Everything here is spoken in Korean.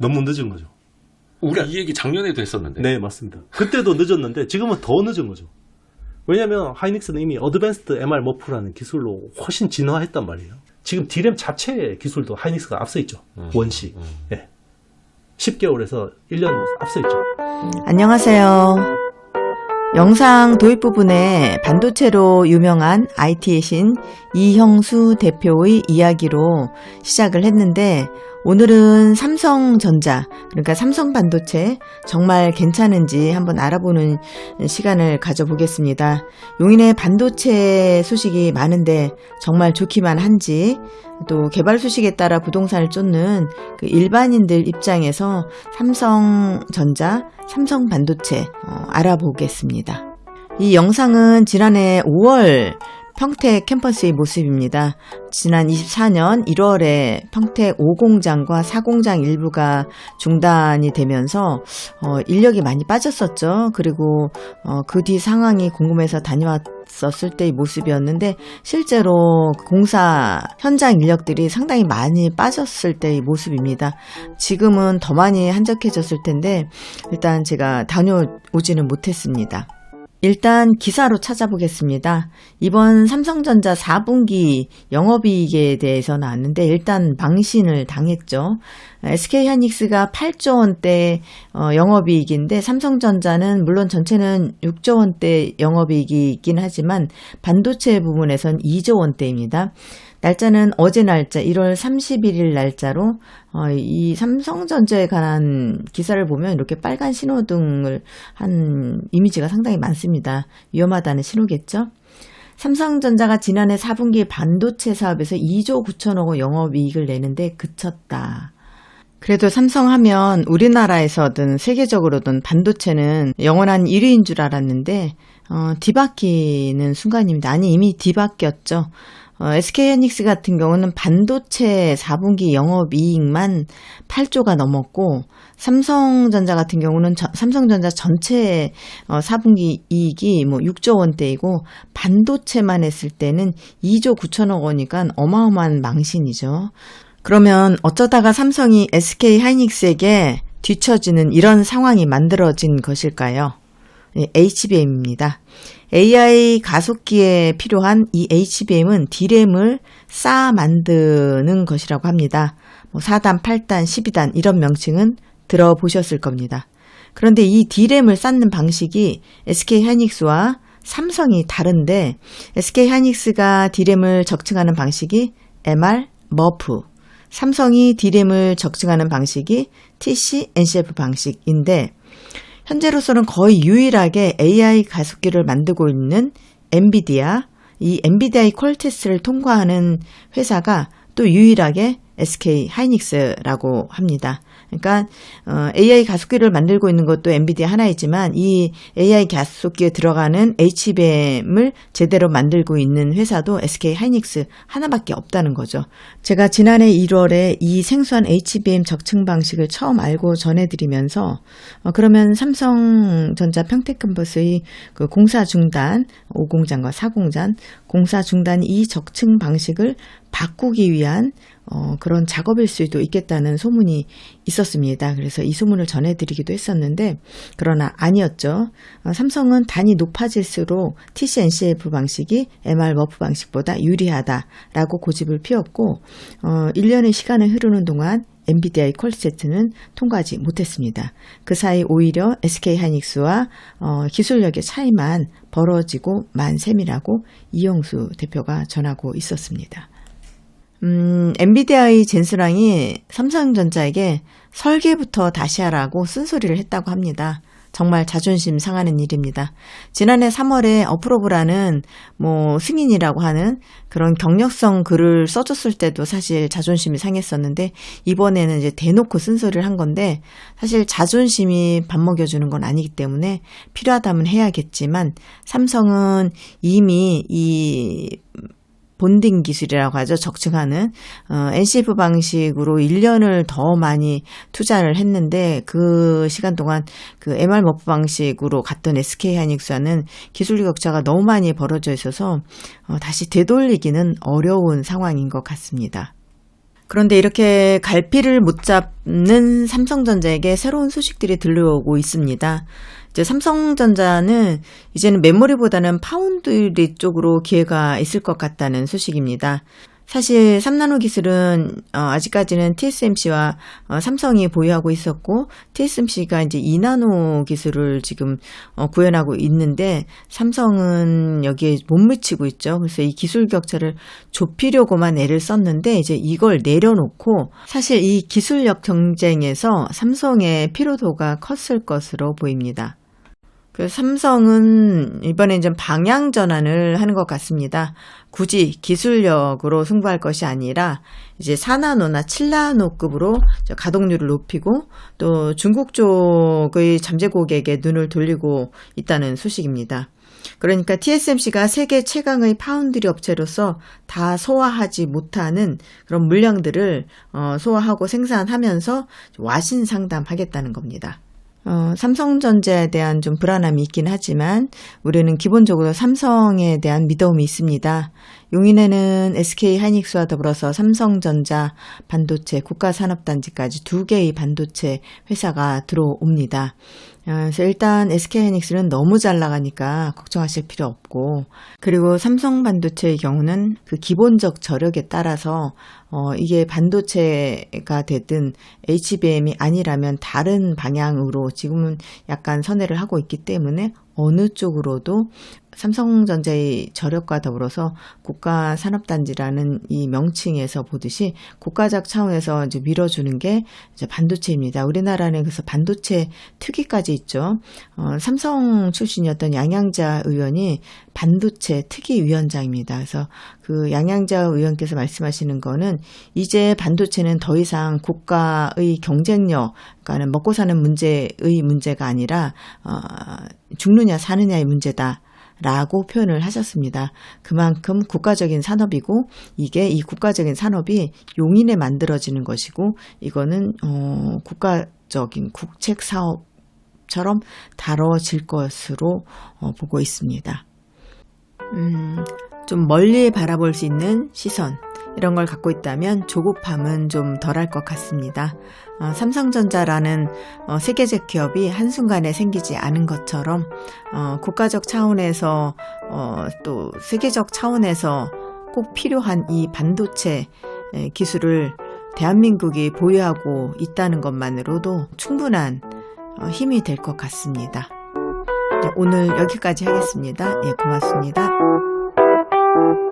너무 늦은 거죠. 우리 그러니까- 이 얘기 작년에도 했었는데. 네, 맞습니다. 그때도 늦었는데 지금은 더 늦은 거죠. 왜냐하면 하이닉스는 이미 어드밴스드 MR 머프라는 기술로 훨씬 진화했단 말이에요. 지금 D램 자체의 기술도 하이닉스가 앞서 있죠. 음, 원시. 음. 예. 10개월에서 1년 앞서 있죠. 안녕하세요. 영상 도입 부분에 반도체로 유명한 IT의 신 이형수 대표의 이야기로 시작을 했는데 오늘은 삼성전자, 그러니까 삼성 반도체 정말 괜찮은지 한번 알아보는 시간을 가져보겠습니다. 용인에 반도체 소식이 많은데 정말 좋기만 한지 또 개발 소식에 따라 부동산을 쫓는 그 일반인들 입장에서 삼성전자, 삼성 반도체 어, 알아보겠습니다. 이 영상은 지난해 5월 평택 캠퍼스의 모습입니다. 지난 24년 1월에 평택 5공장과 4공장 일부가 중단이 되면서 어, 인력이 많이 빠졌었죠. 그리고 어, 그 뒤 상황이 궁금해서 다녀왔었을 때의 모습이었는데 실제로 공사 현장 인력들이 상당히 많이 빠졌을 때의 모습입니다. 지금은 더 많이 한적해졌을 텐데 일단 제가 다녀오지는 못했습니다. 일단 기사로 찾아보겠습니다. 이번 삼성전자 4분기 영업이익에 대해서 나왔는데 일단 망신을 당했죠. SK 하이닉스가 8조 원대 어, 영업이익인데 삼성전자는 물론 전체는 6조 원대 영업이익이긴 하지만 반도체 부분에선 2조 원대입니다. 날짜는 어제 날짜 1월 31일 날짜로 어, 이 삼성전자에 관한 기사를 보면 이렇게 빨간 신호등을 한 이미지가 상당히 많습니다. 위험하다는 신호겠죠? 삼성전자가 지난해 4분기 반도체 사업에서 2조 9천억 원 영업이익을 내는데 그쳤다. 그래도 삼성하면 우리나라에서든 세계적으로든 반도체는 영원한 1위인 줄 알았는데 어, 뒤바뀌는 순간입니다. 아니 이미 뒤바뀌었죠. 어, SK하이닉스 같은 경우는 반도체 4분기 영업이익만 8조가 넘었고 삼성전자 같은 경우는 저- 삼성전자 전체 어, 4분기 이익이 뭐 6조 원대이고 반도체만 했을 때는 2조 9천억 원이니까 어마어마한 망신이죠. 그러면 어쩌다가 삼성이 SK 하이닉스에게 뒤처지는 이런 상황이 만들어진 것일까요? HBM입니다. AI 가속기에 필요한 이 HBM은 D램을 쌓아 만드는 것이라고 합니다. 뭐 4단, 8단, 12단 이런 명칭은 들어보셨을 겁니다. 그런데 이 D램을 쌓는 방식이 SK 하이닉스와 삼성이 다른데 SK 하이닉스가 D램을 적층하는 방식이 MR, 머프, 삼성이 D램을 적층하는 방식이 TC, NCF 방식인데 현재로서는 거의 유일하게 AI 가속기를 만들고 있는 엔비디아, 이 엔비디아의 퀄 테스트를 통과하는 회사가 또 유일하게 SK 하이닉스라고 합니다. 그러니까 어, AI 가속기를 만들고 있는 것도 엔비디아 하나이지만 이 AI 가속기에 들어가는 HBM을 제대로 만들고 있는 회사도 SK 하이닉스 하나밖에 없다는 거죠. 제가 지난해 1월에 이 생소한 HBM 적층 방식을 처음 알고 전해드리면서 어, 그러면 삼성전자 평택 캠퍼스의 그 공사 중단 5공장과 4공장 공사 중단 이 적층 방식을 바꾸기 위한 어, 그런 작업일 수도 있겠다는 소문이 있었습니다. 그래서 이 소문을 전해드리기도 했었는데, 그러나 아니었죠. 어, 삼성은 단이 높아질수록 TCNCF 방식이 MR 머프 방식보다 유리하다라고 고집을 피웠고, 어, 1년의 시간을 흐르는 동안 엔비디아의 퀄세트는 통과하지 못했습니다. 그 사이 오히려 SK 하이닉스와 어, 기술력의 차이만 벌어지고 만 셈이라고 이영수 대표가 전하고 있었습니다. 음, 엔비디아의 젠스랑이 삼성전자에게 설계부터 다시 하라고 쓴소리를 했다고 합니다. 정말 자존심 상하는 일입니다. 지난해 3월에 어프로브라는 뭐 승인이라고 하는 그런 경력성 글을 써줬을 때도 사실 자존심이 상했었는데 이번에는 이제 대놓고 쓴소리를 한 건데 사실 자존심이 밥 먹여주는 건 아니기 때문에 필요하다면 해야겠지만 삼성은 이미 이 본딩 기술이라고 하죠. 적층하는 어, NCF 방식으로 1년을 더 많이 투자를 했는데 그 시간 동안 그 MR 머프 방식으로 갔던 SK 하이닉스와는 기술력 격차가 너무 많이 벌어져 있어서 어, 다시 되돌리기는 어려운 상황인 것 같습니다. 그런데 이렇게 갈피를 못 잡는 삼성전자에게 새로운 소식들이 들려오고 있습니다. 이제 삼성전자는 이제는 메모리보다는 파운드리 쪽으로 기회가 있을 것 같다는 소식입니다. 사실 3나노 기술은 어, 아직까지는 TSMC와 어, 삼성이 보유하고 있었고 TSMC가 이제 2나노 기술을 지금 어, 구현하고 있는데 삼성은 여기에 못 미치고 있죠. 그래서 이 기술 격차를 좁히려고만 애를 썼는데 이제 이걸 내려놓고 사실 이 기술력 경쟁에서 삼성의 피로도가 컸을 것으로 보입니다. 그 삼성은 이번에 좀 방향 전환을 하는 것 같습니다. 굳이 기술력으로 승부할 것이 아니라 이제 4나노나 7나노급으로 가동률을 높이고 또 중국 쪽의 잠재 고객에 눈을 돌리고 있다는 소식입니다. 그러니까 TSMC가 세계 최강의 파운드리 업체로서 다 소화하지 못하는 그런 물량들을 어, 소화하고 생산하면서 와신 상담하겠다는 겁니다. 어, 삼성전자에 대한 좀 불안함이 있긴 하지만 우리는 기본적으로 삼성에 대한 믿음이 있습니다. 용인에는 SK 하이닉스와 더불어서 삼성전자 반도체 국가산업단지까지 두 개의 반도체 회사가 들어옵니다. 어, 그래서 일단 SK 하이닉스는 너무 잘 나가니까 걱정하실 필요 없고 그리고 삼성 반도체의 경우는 그 기본적 저력에 따라서 어, 이게 반도체가 되든 HBM이 아니라면 다른 방향으로 지금은 약간 선회를 하고 있기 때문에 어느 쪽으로도 삼성전자의 저력과 더불어서 국가 산업단지라는 이 명칭에서 보듯이 국가적 차원에서 이제 밀어주는 게 이제 반도체입니다. 우리나라는 그래서 반도체 특위까지 있죠. 어, 삼성 출신이었던 양양자 의원이 반도체 특위위원장입니다. 그래서 그 양양자 의원께서 말씀하시는 거는 이제 반도체는 더 이상 국가의 경쟁력, 그러니까는 먹고 사는 문제의 문제가 아니라 어, 죽느냐 사느냐의 문제다. 라고 표현을 하셨습니다. 그만큼 국가적인 산업이고 이게 이 국가적인 산업이 용인에 만들어지는 것이고 이거는 어, 국가적인 국책 사업처럼 다뤄질 것으로 어, 보고 있습니다. 음, 좀 멀리 바라볼 수 있는 시선 이런 걸 갖고 있다면 조급함은 좀 덜할 것 같습니다. 어, 삼성전자라는 어, 세계적 기업이 한순간에 생기지 않은 것처럼 어, 국가적 차원에서 어, 또 세계적 차원에서 꼭 필요한 이 반도체 에, 기술을 대한민국이 보유하고 있다는 것만으로도 충분한 어, 힘이 될 것 같습니다. 네, 오늘 여기까지 하겠습니다. 예, 고맙습니다. Thank you.